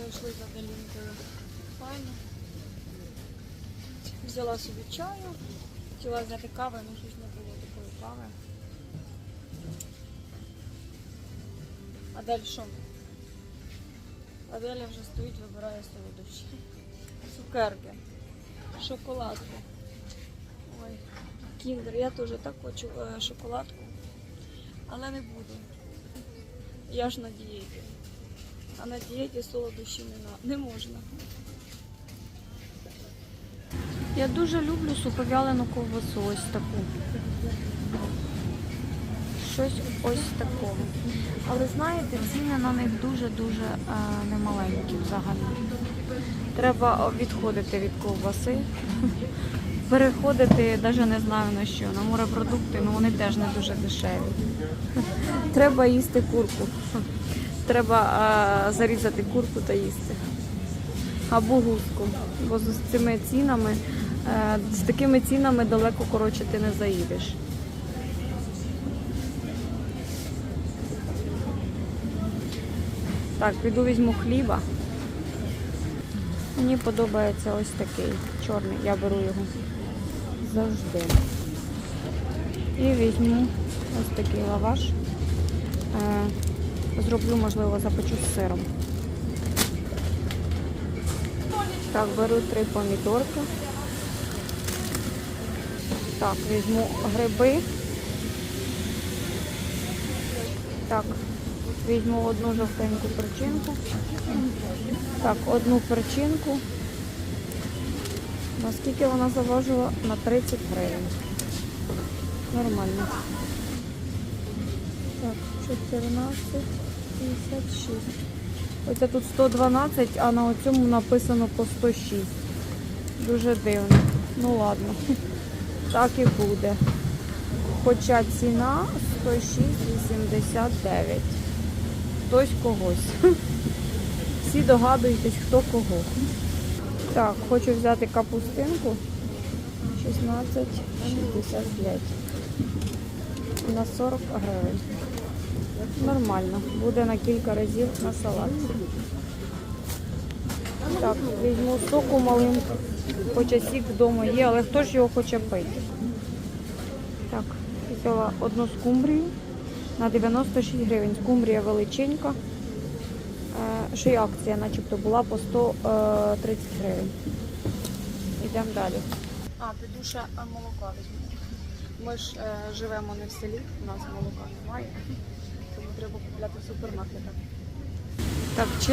Зайшли за Делінкою. Файно. Взяла собі чаю. Хотіла взяти кави, але щось не було такої кави. А далі що? Аделя вже стоїть, вибирає солодощі. Цукерки, шоколадку. Ой, кіндер. Я теж так хочу е, шоколадку, але не буду. Я ж на дієті. А на дієті солодощі не, можна. Я дуже люблю суховялену ковбасу, ось таку. Щось ось такого. Але знаєте, ціни на них дуже-дуже е, немаленькі взагалі. Треба відходити від ковбаси, переходити, навіть не знаю на що, на морепродукти, ну вони теж не дуже дешеві. Треба їсти курку. Треба е, зарізати курку та їсти. Або гуску. Бо з цими цінами, е, з такими цінами далеко коротше ти не заїдеш. Так, піду візьму хліба. Мені подобається ось такий чорний. Я беру його завжди. І візьму ось такий лаваш. Зроблю, можливо, запечу з сиром. Так, беру три помідорки. Так, візьму гриби. Так, візьму одну жовтеньку перчинку. Так, одну перчинку. Наскільки вона заважила? На 30 гривень. Нормально. Так, 14, 56. Оце тут 112, а на цьому написано по 106. Дуже дивно. Ну ладно. Так і буде. Хоча ціна 106,89. Хтось когось. Всі догадуєтесь, хто кого. Так, хочу взяти капустинку 16,65 на 40 гривень. Нормально. Буде на кілька разів на салат. Так, візьму соку малинку. Хоча сік вдома є, але хто ж його хоче пити? Так, взяла одну скумбрію на 96 гривень. Скумбрія величенька. Е, Ще й акція начебто була по 130 гривень. Йдемо далі. А, піду ще молока візьму. Ми ж е, живемо не в селі, у нас молока немає, треба купляти в супермаркетах. Так, чесно.